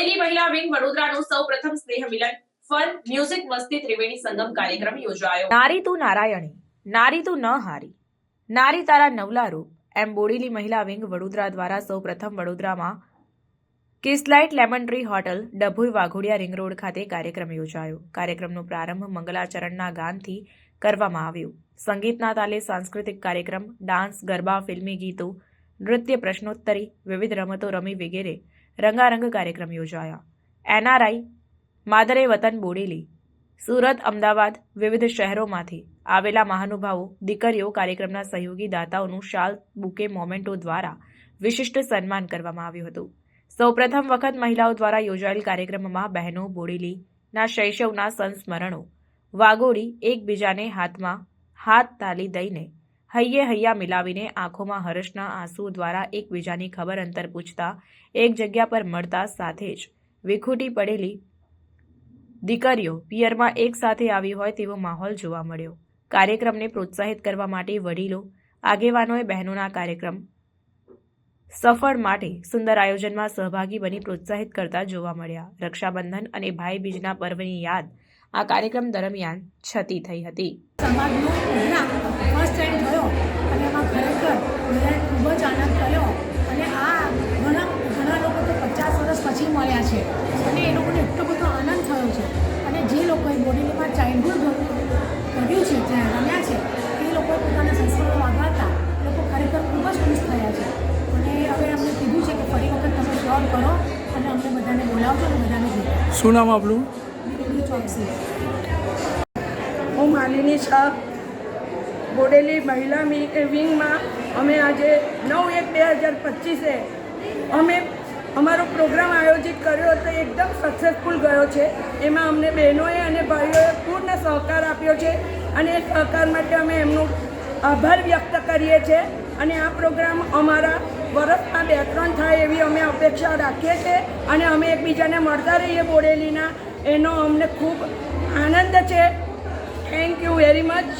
બોડેલી મહિલા વિંગ વડોદરાનું સૌ પ્રથમ સ્નેહ મિલન ફન મ્યુઝિક મસ્તી ત્રિવેણી સંગમ કાર્યક્રમ યોજાયો. નારી તું નારાયણી, નારી તું ન હારી, નારી તારા નવલા રૂપ, એમ બોડેલી મહિલા વિંગ વડોદરા દ્વારા સૌ પ્રથમ વડોદરામાં Kislite lemon tree hotel, Dabhoi Waghodia ring road ખાતે કાર્યક્રમ યોજાયો. કાર્યક્રમનો પ્રારંભ મંગલાચરણના ગાનથી કરવામાં આવ્યો. સંગીતના તાલે સાંસ્કૃતિક કાર્યક્રમ, ડાન્સ, ગરબા, ફિલ્મી ગીતો, નૃત્ય, પ્રશ્નોત્તરી, વિવિધ રમતો રમી વગેરે રંગારંગ કાર્યક્રમ યોજાયા. એનઆરઆઈ, માદરે વતન બોડેલી, સુરત, અમદાવાદ, વિવિધ શહેરોમાંથી આવેલા મહાનુભાવો, દીકરીઓ કાર્યક્રમના સહયોગી દાતાઓનું શાલ, બુકે, મોમેન્ટો દ્વારા વિશિષ્ટ સન્માન કરવામાં આવ્યું હતું. સૌપ્રથમ વખત મહિલાઓ દ્વારા યોજાયેલ કાર્યક્રમમાં બહેનો બોડેલીના શૈશવના સંસ્મરણો વાઘોડી એકબીજાને હાથમાં હાથ તાલી દઈને હૈયે હૈયા મિલાવીને આંખોમાં હર્ષના આંસુ દ્વારા એકબીજાની ખબર અંતર પૂછતા એક જગ્યા પર મળતા સાથે જ વિખૂટી પડેલી દીકરીઓ પિયરમાં એક સાથે આવી હોય તેવો માહોલ જોવા મળ્યો. કાર્યક્રમને પ્રોત્સાહિત કરવા માટે વડીલો, આગેવાનોએ બહેનોના કાર્યક્રમ સફળ માટે સુંદર આયોજનમાં સહભાગી બની પ્રોત્સાહિત કરતા જોવા મળ્યા. રક્ષાબંધન અને ભાઈ બીજના પર્વની યાદ આ કાર્યક્રમ દરમિયાન છતી થઈ હતી. બોડીલીમાં કર્યું છે જ્યાં રમ્યા છે એ લોકોએ પોતાના સંસ્કૃતો વાગડતા એ લોકો ખરેખર ખૂબ જ ખુશ થયા છે. અને હવે અમને કીધું છે કે ફરી વખત તમે શ્યોર કરો અને અમને બધાને બોલાવજો અને બધાને શું નામ આપણું ચોકસી. હું માલિની શાહ. બોડેલી મહિલા મી- વિંગમાં અમે આજે નવ એક બે હજાર પચીસે અમે અમારો પ્રોગ્રામ આયોજિત એકદમ સક્સેસફુલ ગયો છે. એમાં અમને બહેનોએ અને ભાઈઓએ પૂર્ણ સહકાર આપ્યો છે અને એ સહકાર માટે અમે એમનો આભાર વ્યક્ત કરીએ છીએ અને આ પ્રોગ્રામ અમારા વર્ષમાં બે ત્રણ થાય એવી અમે અપેક્ષા રાખીએ છીએ અને અમે એકબીજાને મળતા રહીએ બોડેલીના. એનો અમને ખૂબ આનંદ છે. Thank you very much